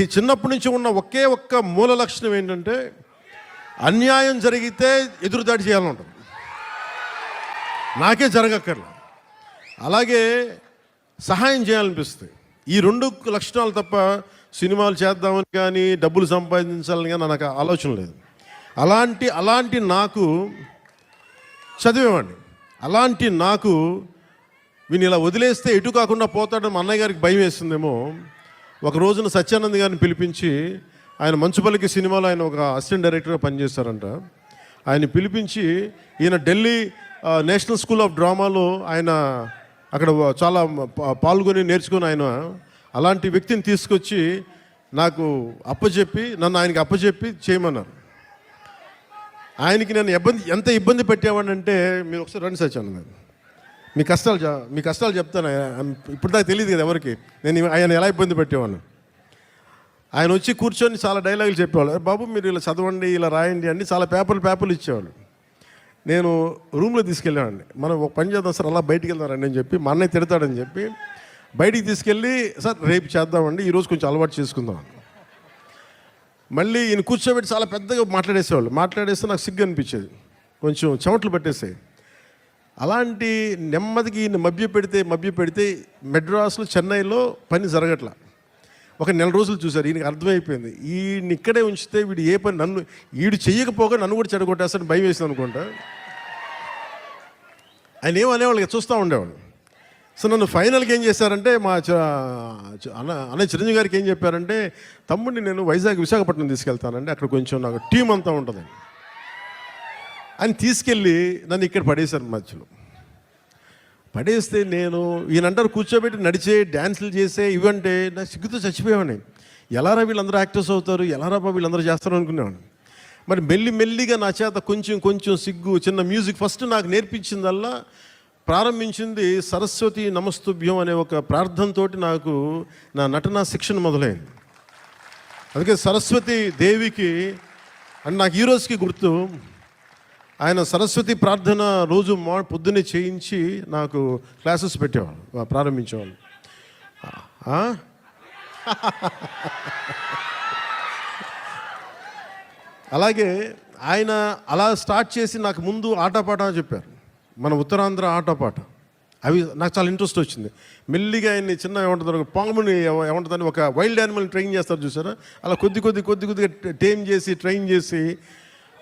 చిన్నప్పటి నుంచి ఉన్న ఒకే ఒక్క మూల లక్షణం ఏంటంటే అన్యాయం జరిగితే ఎదురుదాడి చేయాలని ఉంటుంది. నాకే జరగక్కర్లా. అలాగే సహాయం చేయాలనిపిస్తుంది. ఈ రెండు లక్షణాలు తప్ప సినిమాలు చేద్దామని కానీ డబ్బులు సంపాదించాలని కానీ నాకు ఆలోచన లేదు. అలాంటి అలాంటి నాకు చదివేవాడిని. అలాంటి నాకు వీని ఇలా వదిలేస్తే ఎటు కాకుండా పోతాడని మా అన్నయ్య గారికి భయం వేస్తుందేమో ఒక రోజున సత్యానంద్ గారిని పిలిపించి ఆయన మంచుపల్లికి సినిమాలో ఆయన ఒక అసిస్టెంట్ డైరెక్టర్గా పనిచేస్తారంట ఆయన పిలిపించి ఈయన ఢిల్లీ నేషనల్ స్కూల్ ఆఫ్ డ్రామాలో ఆయన అక్కడ చాలా పాల్గొని నేర్చుకుని ఆయన. అలాంటి వ్యక్తిని తీసుకొచ్చి నాకు అప్పచెప్పి నన్ను ఆయనకి అప్పచెప్పి చేయమన్నారు. ఆయనకి నేను ఇబ్బంది ఎంత ఇబ్బంది పెట్టేవాడినంటే మీరు ఒకసారి రండి సత్యానంద్ గారు. మీ కష్టాలు మీ కష్టాలు చెప్తాను. ఇప్పుడు దాకా తెలియదు కదా ఎవరికి. నేను ఆయన ఎలా ఇబ్బంది పెట్టేవాడిని. ఆయన వచ్చి కూర్చొని చాలా డైలాగులు చెప్పేవాళ్ళు. బాబు మీరు ఇలా చదవండి ఇలా రాయండి అని చాలా పేపర్లు పేపర్లు ఇచ్చేవాళ్ళు. నేను రూమ్లో తీసుకెళ్ళామండి మనం ఒక పని చేద్దాం సార్ అలా బయటికి వెళ్తారండి అని చెప్పి మా అన్నయ్య తిడతాడని చెప్పి బయటికి తీసుకెళ్ళి సార్ రేపు చేద్దామండి ఈరోజు కొంచెం అలవాటు చేసుకుందాం మళ్ళీ ఈయన కూర్చోబెట్టి చాలా పెద్దగా మాట్లాడేసేవాళ్ళు. మాట్లాడేస్తే నాకు సిగ్గు అనిపించేది. కొంచెం చెమట్లు పట్టేసాయి. అలాంటి నెమ్మదికి ఈయన మభ్య పెడితే మభ్య పెడితే మెడ్రాస్లో చెన్నైలో పని జరగట్లా. ఒక నెల రోజులు చూశారు ఈయనకి అర్థమైపోయింది. ఈయన ఇక్కడే ఉంచితే వీడు ఏ పని నన్ను వీడు చెయ్యకపోగా నన్ను కూడా చెడగొట్టేస్తాను భయం వేసింది అనుకుంటా? ఆయన ఏమనేవాళ్ళకి చూస్తూ ఉండేవాళ్ళు. సో నన్ను ఫైనల్గా ఏం చేశారంటే మా చ- అన్న చిరంజీవి గారికి ఏం చెప్పారంటే తమ్ముడిని నేను వైజాగ్ విశాఖపట్నం తీసుకెళ్తానండి అక్కడ కొంచెం నాకు టీం అంతా ఉంటుంది అని తీసుకెళ్ళి నన్ను ఇక్కడ పడేశారు మధ్యలో. పడేస్తే నేను ఈయనంటారు కూర్చోబెట్టి నడిచే డ్యాన్సులు చేసే ఇవంటే నా సిగ్గుతో చచ్చిపోయేవాడిని. ఎలారా వీళ్ళందరూ యాక్టర్స్ అవుతారు? ఎలారా వీళ్ళందరూ చేస్తారు అనుకునేవాడిని. మరి మెల్లి మెల్లిగా నా చేత కొంచెం కొంచెం సిగ్గు చిన్న మ్యూజిక్ ఫస్ట్ నాకు నేర్పించిందల్లా ప్రారంభించింది సరస్వతి నమస్తుభ్యం అనే ఒక ప్రార్థనతోటి నాకు నా నటన శిక్షణ మొదలైంది. అందుకే సరస్వతి దేవికి అండ్ నాకు ఈ రోజుకి గుర్తు ఆయన సరస్వతి ప్రార్థన రోజు మా పొద్దున్నే చేయించి నాకు క్లాసెస్ పెట్టేవాళ్ళు ప్రారంభించేవాళ్ళు అలాగే ఆయన అలా స్టార్ట్ చేసి నాకు ముందు ఆటపాట చెప్పారు. మన ఉత్తరాంధ్ర ఆటపాట. అవి నాకు చాలా ఇంట్రెస్ట్ వచ్చింది. మెల్లిగా ఆయన్ని చిన్న ఏమంటుంది పాముని ఏమంటుందని ఒక వైల్డ్ యానిమల్ ట్రైన్ చేస్తారు చూసారా? అలా కొద్ది కొద్ది కొద్ది కొద్దిగా టేమ్ చేసి ట్రైన్ చేసి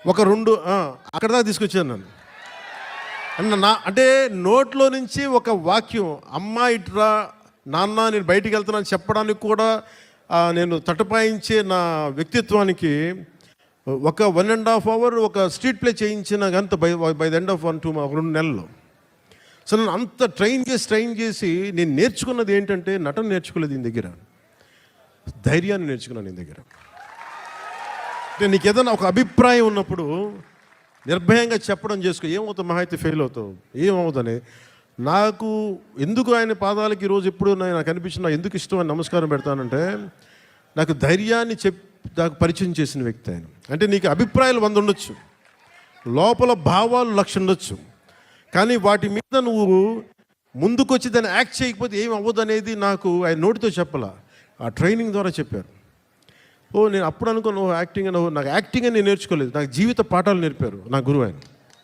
ఒక రెండు అక్కడ దాకా తీసుకొచ్చాను నన్ను. అన్న నా అంటే నోట్లో నుంచి ఒక వాక్యం అమ్మ ఇట్రా నాన్న నేను బయటికి వెళ్తున్నాను చెప్పడానికి కూడా నేను తటపాయించే నా వ్యక్తిత్వానికి ఒక వన్ అండ్ హాఫ్ అవర్ ఒక స్ట్రీట్ ప్లే చేయించిన గంత by by the end of one two రెండు నెలలు. సో నన్ను అంత ట్రైన్ చేసి ట్రైన్ చేసి నేను నేర్చుకున్నది ఏంటంటే నటన నేర్చుకోలేదు దీని దగ్గర. ధైర్యాన్ని నేర్చుకున్నాను నేను దగ్గర. అంటే నీకు ఏదైనా ఒక అభిప్రాయం ఉన్నప్పుడు నిర్భయంగా చెప్పడం చేసుకో. ఏమవుతావు మహా అయితే ఫెయిల్ అవుతావు. ఏమవుతుంది? నాకు ఎందుకు ఆయన పాదాలకి ఈరోజు ఎప్పుడు నాకు అనిపించిన ఎందుకు ఇష్టం అని నమస్కారం పెడతానంటే నాకు ధైర్యాన్ని చెప్ నాకు పరిచయం చేసిన వ్యక్తి ఆయన. అంటే నీకు అభిప్రాయాలు వంద ఉండొచ్చు. లోపల భావాలు లక్ష ఉండొచ్చు. కానీ వాటి మీద నువ్వు ముందుకొచ్చి దాన్ని యాక్ట్ చేయకపోతే ఏం అవ్వదు అనేది నాకు ఆయన నోటితో చెప్పాల. ఆ ట్రైనింగ్ ద్వారా చెప్పారు. ఓ నేను అప్పుడు అనుకో నువ్వు యాక్టింగ్ అని నాకు యాక్టింగ్ అని నేను నేర్చుకోలేదు. నాకు జీవిత పాఠాలు నేర్పారు నా గురువు ఆయన.